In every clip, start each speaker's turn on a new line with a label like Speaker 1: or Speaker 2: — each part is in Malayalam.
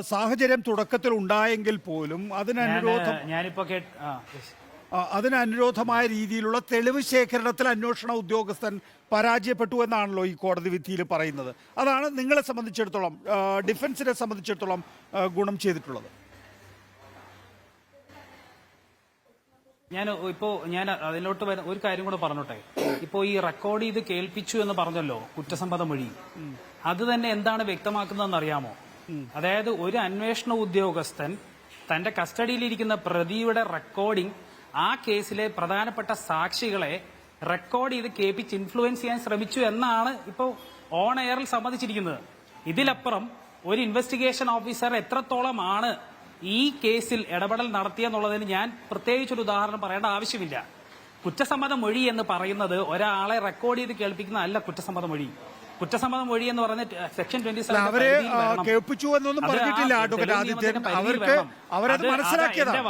Speaker 1: സാഹചര്യം തുടക്കത്തിൽ ഉണ്ടായെങ്കിൽ പോലും അതിനനുരോധം
Speaker 2: ഞാൻ ഞാനിപ്പോ. ആ,
Speaker 1: അതിനനുരോധമായ രീതിയിലുള്ള തെളിവ് ശേഖരണത്തിൽ അന്വേഷണ ഉദ്യോഗസ്ഥൻ പരാജയപ്പെട്ടു എന്നാണല്ലോ ഈ കോടതി വിധിയിൽ പറയുന്നത്. അതാണ് നിങ്ങളെ സംബന്ധിച്ചിടത്തോളം ഡിഫൻസിനെ സംബന്ധിച്ചിടത്തോളം ഗുണം ചെയ്തിട്ടുള്ളത്.
Speaker 2: ഞാൻ ഇപ്പോൾ ഞാൻ അതിലോട്ട് വരുന്ന ഒരു കാര്യം കൂടെ പറഞ്ഞോട്ടെ. ഇപ്പോൾ ഈ റെക്കോർഡ് ചെയ്ത് കേൾപ്പിച്ചു എന്ന് പറഞ്ഞല്ലോ കുറ്റസമ്മതം വഴി. അത് തന്നെ എന്താണ് വ്യക്തമാക്കുന്നതെന്ന് അറിയാമോ? അതായത് ഒരു അന്വേഷണ ഉദ്യോഗസ്ഥൻ തന്റെ കസ്റ്റഡിയിലിരിക്കുന്ന പ്രതിയുടെ റെക്കോർഡിംഗ് ആ കേസിലെ പ്രധാനപ്പെട്ട സാക്ഷികളെ റെക്കോർഡ് ചെയ്ത് കേൾപ്പിച്ച് ഇൻഫ്ലുവൻസ് ചെയ്യാൻ ശ്രമിച്ചു എന്നാണ് ഇപ്പോൾ ഓൺ എയറിൽ സമ്മതിച്ചിരിക്കുന്നത്. ഇതിലപ്പുറം ഒരു ഇൻവെസ്റ്റിഗേഷൻ ഓഫീസർ എത്രത്തോളമാണ് ഈ കേസിൽ ഇടപെടൽ നടത്തിയെന്നുള്ളതിന് ഞാൻ പ്രത്യേകിച്ചൊരു ഉദാഹരണം പറയേണ്ട ആവശ്യമില്ല. കുറ്റസമ്മത മൊഴി എന്ന് പറയുന്നത് ഒരാളെ റെക്കോർഡ് ചെയ്ത് കേൾപ്പിക്കുന്ന അല്ല കുറ്റസമ്മത മൊഴി കുറ്റസമ്മത മൊഴി എന്ന് പറഞ്ഞ സെക്ഷൻ ട്വന്റി
Speaker 1: അവരെ കേൾപ്പിച്ചു എന്നൊന്നും പറഞ്ഞിട്ടില്ല. അഡ്വക്കേറ്റ് ആദിത്യൻ അവർക്ക് അവരത് മനസ്സിലാക്കിയതാണ്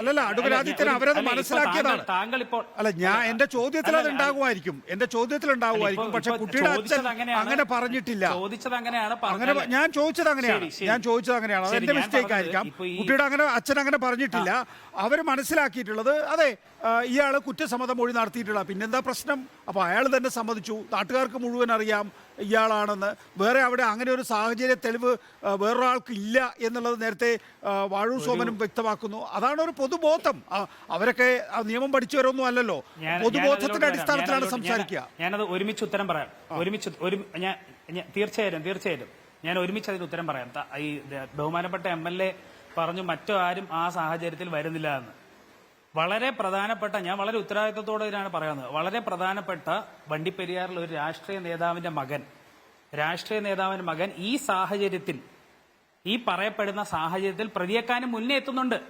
Speaker 1: അല്ലല്ല അഡ്വക്കേറ്റ് ആദിത്യൻ അവരത് മനസ്സിലാക്കിയതാണ്.
Speaker 2: താങ്കൾ ഇപ്പോൾ
Speaker 1: അല്ല ഞാൻ എന്റെ ചോദ്യത്തിൽ അത് ഉണ്ടാകുമായിരിക്കും. എന്റെ ചോദ്യത്തിൽ ഉണ്ടാകുമായിരിക്കും. പക്ഷെ കുട്ടിയുടെ അച്ഛൻ. അങ്ങനെ പറഞ്ഞിട്ടില്ല.
Speaker 2: ചോദിച്ചത് അങ്ങനെയാണ്
Speaker 1: അങ്ങനെ ഞാൻ ചോദിച്ചത് അങ്ങനെയാണ്. ഞാൻ ചോദിച്ചത് അങ്ങനെയാണ്. അത് എന്റെ മിസ്റ്റേക്ക് ആയിരിക്കാം. കുട്ടിയുടെ അങ്ങനെ അച്ഛൻ അങ്ങനെ പറഞ്ഞിട്ടില്ല. അവർ മനസ്സിലാക്കിയിട്ടുള്ളത് അതെ ഇയാൾ ഇയാൾ കുറ്റസമ്മതം മൊഴി നടത്തിയിട്ടുള്ള പിന്നെന്താ പ്രശ്നം? അപ്പൊ അയാൾ തന്നെ സമ്മതിച്ചു. നാട്ടുകാർക്ക് മുഴുവൻ അറിയാം. ഇയാളാണെന്ന്. വേറെ അവിടെ അങ്ങനെ ഒരു സാഹചര്യ തെളിവ് വേറൊരാൾക്ക് ഇല്ല എന്നുള്ളത് നേരത്തെ വാഴു വാഴൂർ സോമനും വ്യക്തമാക്കുന്നു. അതാണ് ഒരു പൊതുബോധം. അവരൊക്കെ നിയമം പഠിച്ചവരൊന്നും അല്ലല്ലോ. പൊതുബോധത്തിന്റെ. അടിസ്ഥാനത്തിലാണ് സംസാരിക്കുക.
Speaker 2: ഞാനത് ഒരുമിച്ച് ഉത്തരം പറയാം. ഒരുമിച്ച് ഒരു ഞാൻ ഞാൻ- തീർച്ചയായും തീർച്ചയായും ഞാൻ ഒരുമിച്ച് അതിന് ഉത്തരം പറയാം. ഈ ബഹുമാനപ്പെട്ട എം എൽ എ പറഞ്ഞു മറ്റു ആരും ആ സാഹചര്യത്തിൽ വരുന്നില്ല എന്ന്. വളരെ പ്രധാനപ്പെട്ട ഞാൻ വളരെ ഉത്തരവാദിത്തത്തോടെ ഇതിനാണ് പറയുന്നത്. വളരെ പ്രധാനപ്പെട്ട വണ്ടിപ്പെരിയാറിൽ ഒരു രാഷ്ട്രീയ നേതാവിന്റെ മകൻ രാഷ്ട്രീയ നേതാവിന്റെ മകൻ ഈ സാഹചര്യത്തിൽ ഈ പറയപ്പെടുന്ന സാഹചര്യത്തിൽ പ്രതിയേക്കാനും മുന്നേ എത്തുന്നുണ്ട്.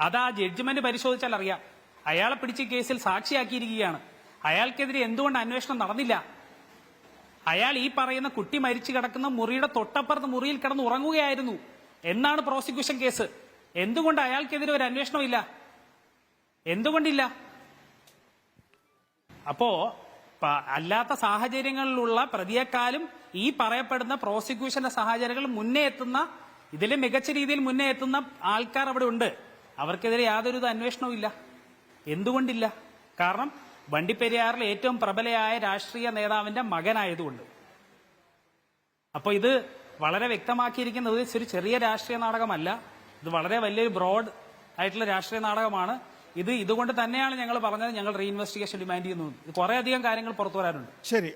Speaker 2: അത് ആ ജഡ്ജ്മെന്റ് പരിശോധിച്ചാൽ അറിയാം. അയാളെ പിടിച്ച കേസിൽ സാക്ഷിയാക്കിയിരിക്കുകയാണ്. അയാൾക്കെതിരെ എന്തുകൊണ്ട് അന്വേഷണം നടന്നില്ല? അയാൾ ഈ പറയുന്ന കുട്ടി മരിച്ചു കിടക്കുന്ന മുറിയുടെ തൊട്ടപ്പുറത്ത് മുറിയിൽ കിടന്ന് ഉറങ്ങുകയായിരുന്നു. എന്നാണ് പ്രോസിക്യൂഷൻ കേസ്. എന്തുകൊണ്ട് അയാൾക്കെതിരെ ഒരു അന്വേഷണം ഇല്ല? എന്തുകൊണ്ടില്ല? അപ്പോ അല്ലാത്ത സാഹചര്യങ്ങളിലുള്ള പ്രതിയെക്കാളും ഈ പറയപ്പെടുന്ന പ്രോസിക്യൂഷന്റെ സാഹചര്യങ്ങൾ മുന്നേ എത്തുന്ന ഇതിൽ മികച്ച രീതിയിൽ മുന്നേ എത്തുന്ന ആൾക്കാർ അവിടെ ഉണ്ട്. അവർക്കെതിരെ യാതൊരു അന്വേഷണവും ഇല്ല. എന്തുകൊണ്ടില്ല? കാരണം വണ്ടിപ്പെരിയാറിലെ ഏറ്റവും പ്രബലയായ രാഷ്ട്രീയ നേതാവിന്റെ മകനായതുകൊണ്ട്. അപ്പോൾ ഇത് വളരെ വ്യക്തമാക്കിയിരിക്കുന്നത് ഒരു ചെറിയ രാഷ്ട്രീയ നാടകമല്ല. ഇത് വളരെ വലിയൊരു ബ്രോഡ് ആയിട്ടുള്ള രാഷ്ട്രീയ നാടകമാണ്. ഇത് ഇതുകൊണ്ട് തന്നെയാണ് ഞങ്ങൾ പറഞ്ഞത് ഞങ്ങൾ റീഇൻവെസ്റ്റിഗേഷൻ ഡിമാൻഡ് ചെയ്യുന്നത് ഇത് കുറേ അധികം കാര്യങ്ങൾ പുറത്തു വരാനുണ്ട്.
Speaker 1: ശരി